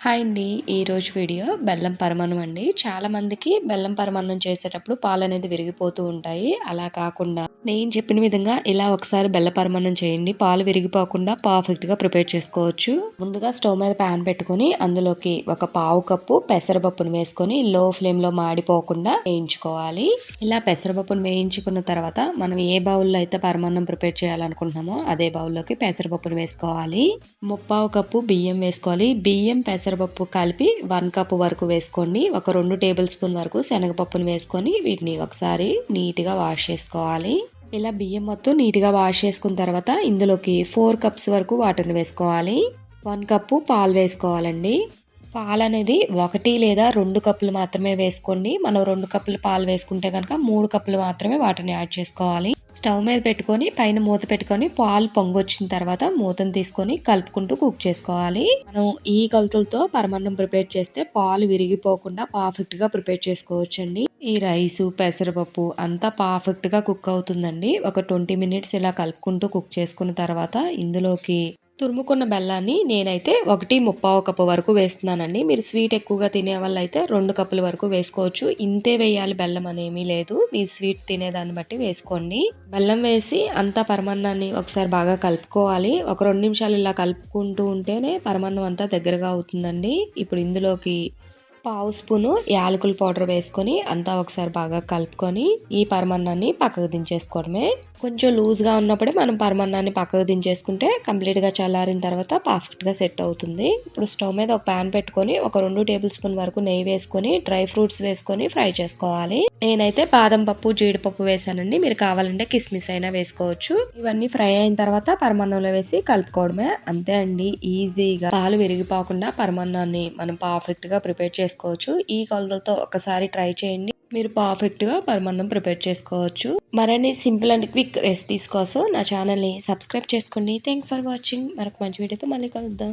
Hi అండి. ఈరోజు video బెల్లం పరమాన్నం అండి. చాలా మందికి బెల్లం పరమాన్నం చేసేటప్పుడు పాలు అనేది విరిగిపోతూ ఉంటాయి. అలా కాకుండా నేను చెప్పిన విధంగా ఇలా ఒకసారి బెల్ల పరమాన్నం చేయండి. పాలు విరిగిపోకుండా పర్ఫెక్ట్గా ప్రిపేర్ చేసుకోవచ్చు. ముందుగా స్టవ్ మీద ప్యాన్ పెట్టుకొని అందులోకి ఒక పావు కప్పు పెసరపప్పును వేసుకొని లో ఫ్లేమ్లో మాడిపోకుండా వేయించుకోవాలి. ఇలా పెసరపప్పును వేయించుకున్న తర్వాత మనం ఏ బౌల్లో అయితే పరమాన్నం ప్రిపేర్ చేయాలనుకుంటున్నామో అదే బౌల్లోకి పెసరపప్పును వేసుకోవాలి. ముప్పావు కప్పు బియ్యం వేసుకోవాలి. బియ్యం పెసర పెసరపప్పు కలిపి వన్ కప్ వరకు వేసుకోండి. ఒక రెండు టేబుల్ స్పూన్ వరకు శనగపప్పును వేసుకొని వీటిని ఒకసారి నీట్గా వాష్ చేసుకోవాలి. ఇలా బియ్యం మొత్తం నీట్గా వాష్ చేసుకున్న తర్వాత ఇందులోకి ఫోర్ కప్స్ వరకు వాటర్ని వేసుకోవాలి. వన్ కప్పు పాలు వేసుకోవాలండి. పాలు అనేది ఒకటి లేదా రెండు కప్పులు మాత్రమే వేసుకోండి. మనం రెండు కప్పులు పాలు వేసుకుంటే కనుక మూడు కప్పులు మాత్రమే వాటిని యాడ్ చేసుకోవాలి. స్టవ్ మీద పెట్టుకొని పైన మూత పెట్టుకొని పాలు పొంగొచ్చిన తర్వాత మూతను తీసుకొని కలుపుకుంటూ కుక్ చేసుకోవాలి. మనం ఈ కొలతలతో పరమాన్నం ప్రిపేర్ చేస్తే పాలు విరిగిపోకుండా పర్ఫెక్ట్గా ప్రిపేర్ చేసుకోవచ్చండి. ఈ రైసు పెసరపప్పు అంతా పర్ఫెక్ట్గా కుక్ అవుతుందండి. ఒక ట్వంటీ మినిట్స్ ఇలా కలుపుకుంటూ కుక్ చేసుకున్న తర్వాత ఇందులోకి తురుముకున్న బెల్లాన్ని నేనైతే ఒకటి ముప్పావు కప్పు వరకు వేస్తున్నానండి. మీరు స్వీట్ ఎక్కువగా తినే వాళ్ళు అయితే రెండు కప్పుల వరకు వేసుకోవచ్చు. ఇంతే వేయాలి బెల్లం అనేమీ లేదు. మీ స్వీట్ తినేదాన్ని బట్టి వేసుకోండి. బెల్లం వేసి అంతా పరమాన్నాన్ని ఒకసారి బాగా కలుపుకోవాలి. ఒక రెండు నిమిషాలు ఇలా కలుపుకుంటూ ఉంటేనే పరమాన్నం అంతా దగ్గరగా అవుతుందండి. ఇప్పుడు ఇందులోకి పావు స్పూను యాలకుల పౌడర్ వేసుకొని అంతా ఒకసారి బాగా కలుపుకొని ఈ పరమాన్నాన్ని పక్కకు దించేసుకోవడమే. కొంచెం లూజ్గా ఉన్నప్పుడే మనం పరమాన్నాన్ని పక్కకు దించేసుకుంటే కంప్లీట్గా చల్లారిన తర్వాత పర్ఫెక్ట్గా సెట్ అవుతుంది. ఇప్పుడు స్టవ్ మీద ఒక ప్యాన్ పెట్టుకొని ఒక రెండు టేబుల్ స్పూన్ వరకు నెయ్యి వేసుకొని డ్రై ఫ్రూట్స్ వేసుకొని ఫ్రై చేసుకోవాలి. నేనైతే బాదం పప్పు జీడిపప్పు వేసానండి. మీరు కావాలంటే కిస్మిస్ అయినా వేసుకోవచ్చు. ఇవన్నీ ఫ్రై అయిన తర్వాత పరమాన్నంలో వేసి కలుపుకోవడమే. అంతే అండి ఈజీగా పాలు విరిగిపోకుండా పరమాన్నాన్ని మనం పర్ఫెక్ట్గా ప్రిపేర్ చేసుకోవాలి చేసుకోవచ్చు. ఈ కొలతలతో ఒకసారి ట్రై చేయండి. మీరు పర్ఫెక్ట్గా పరమాన్నం ప్రిపేర్ చేసుకోవచ్చు. మరన్ని సింపుల్ అండ్ క్విక్ రెసిపీస్ కోసం నా ఛానల్ని సబ్స్క్రైబ్ చేసుకోండి. Thank for watching. మరొక మంచి వీడియోతో మళ్ళీ కలుద్దాం.